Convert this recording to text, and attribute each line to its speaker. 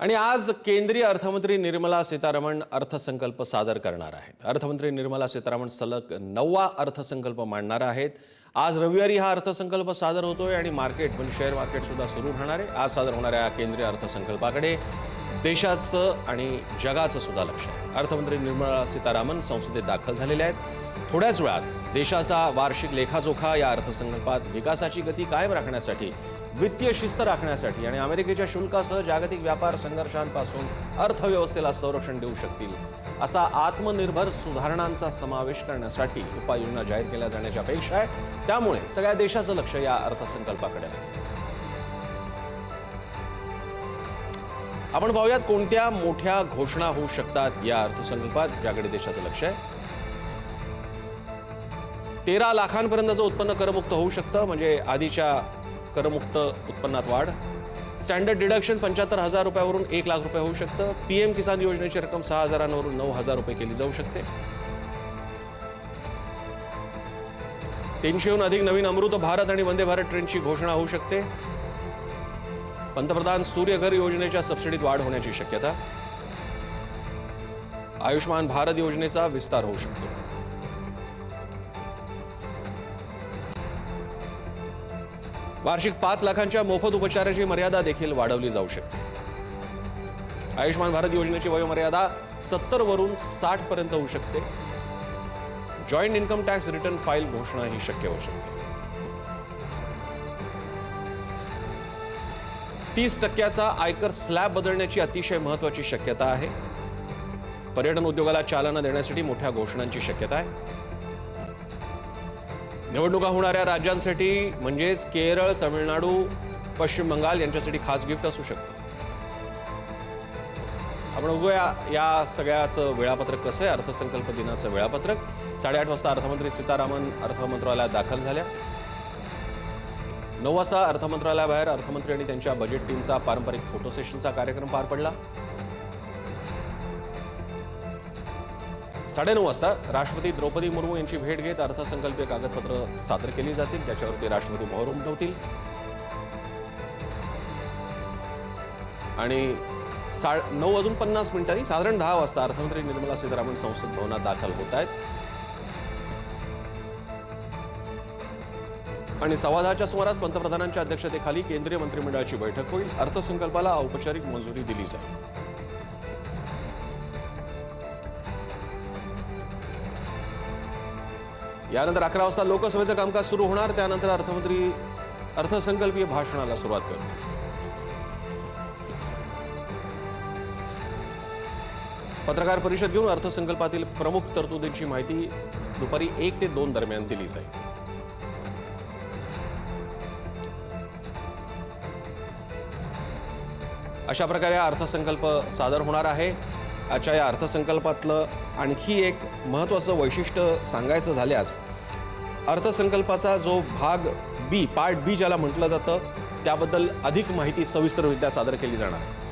Speaker 1: आणि आज केंद्रीय अर्थमंत्री निर्मला सीतारामन अर्थसंकल्प सादर करणार आहेत. अर्थमंत्री निर्मला सीतारामन सलग नववा अर्थसंकल्प मांडणार आहेत. आज रविवारी हा अर्थसंकल्प सादर होतोय आणि मार्केट म्हणजे शेअर मार्केट सुद्धा सुरू राहणार आहे. आज सादर होणाऱ्या केंद्रीय अर्थसंकल्पाकडे देशाचं आणि जगाचं सुद्धा लक्ष आहे. अर्थमंत्री निर्मला सीतारामन संसदेत दाखल झालेले आहेत. थोड्याच वेळात देशाचा वार्षिक लेखाजोखा या अर्थसंकल्पात विकासाची गती कायम राखण्यासाठी वित्तीय शिस्त राखण्यासाठी आणि अमेरिकेच्या शुल्कासह जागतिक व्यापार संघर्षांपासून अर्थव्यवस्थेला संरक्षण देऊ शकतील असा आत्मनिर्भर सुधारणांचा समावेश करण्यासाठी उपाययोजना जाहीर केल्या जाण्याची अपेक्षा आहे. त्यामुळे सगळ्या देशाचं लक्ष या अर्थसंकल्पाकडे आहे. आपण पाहूयात कोणत्या मोठ्या घोषणा होऊ शकतात या अर्थसंकल्पात ज्याकडे देशाचं लक्ष आहे. तेरा लाखांपर्यंतचं उत्पन्न करमुक्त होऊ शकतं म्हणजे आधीच्या करमुक्त उत्पन्नात वाढ. स्टँडर्ड डिडक्शन पंच्याहत्तर हजार रुपयावरून एक लाख रुपये होऊ शकतं. पीएम किसान योजनेची रक्कम सहा हजारांवरून नऊ हजार रुपये केली जाऊ शकते. तीनशेहून अधिक नवीन अमृत भारत आणि वंदे भारत ट्रेनची घोषणा होऊ शकते. पंतप्रधान सूर्यघर योजनेच्या सबसिडीत वाढ होण्याची शक्यता. आयुष्मान भारत योजनेचा विस्तार होऊ शकतो. वार्षिक पाच लाखांच्या मोफत उपचाराची मर्यादा देखील वाढवली जाऊ शकते. आयुष्मान भारत योजनेची वयोमर्यादा सत्तर वरून साठ पर्यंत होऊ शकते. Joint income tax return file घोषणा ही शक्य होऊ शकते. तीस टक्क्याचा आयकर स्लॅब बदलण्याची अतिशय महत्वाची शक्यता आहे. पर्यटन उद्योगाला चालना देण्यासाठी मोठ्या घोषणांची शक्यता आहे. निवडणुका होणाऱ्या राज्यांसाठी म्हणजेच केरळ तमिळनाडू पश्चिम बंगाल यांच्यासाठी खास गिफ्ट असू शकतं. आपण बघूया या सगळ्याचं वेळापत्रक कसं आहे. अर्थसंकल्प दिनाचं वेळापत्रक. साडेआठ वाजता अर्थमंत्री सीतारामन अर्थमंत्रालयात दाखल झाल्या. नऊ वाजता अर्थमंत्रालयाबाहेर अर्थमंत्री आणि त्यांच्या बजेट टीमचा पारंपरिक फोटो सेशनचा कार्यक्रम पार पडला. साडेनऊ वाजता राष्ट्रपती द्रौपदी मुर्मू यांची भेट घेत अर्थसंकल्पीय कागदपत्र सादर केली जातील. त्याच्यावरती राष्ट्रपती मोहर उमटवतील. आणि सा नऊ वाजून पन्नास मिनिटांनी साधारण दहा वाजता अर्थमंत्री निर्मला सीतारामन संसद भवनात दाखल होत आहेत. आणि सव्वा दहाच्या सुमारास पंतप्रधानांच्या अध्यक्षतेखाली केंद्रीय मंत्रिमंडळाची बैठक होईल. अर्थसंकल्पाला औपचारिक मंजुरी दिली जाईल. यानंतर अकरा वाजता लोकसभेचं कामकाज सुरू होणार. त्यानंतर अर्थमंत्री अर्थसंकल्पीय भाषणाला सुरुवात करतील. पत्रकार परिषद घेऊन अर्थसंकल्पातील प्रमुख तरतुदींची माहिती दुपारी एक ते दोन दरम्यान दिली जाईल. अशा प्रकारे अर्थसंकल्प सादर होणार आहे. आजच्या या अर्थसंकल्पातलं आणखी एक महत्त्वाचं वैशिष्ट्य सांगायचं झाल्यास अर्थसंकल्पाचा जो भाग बी पार्ट बी ज्याला म्हटलं जातं त्याबद्दल अधिक माहिती सविस्तररित्या सादर केली जाणार आहे.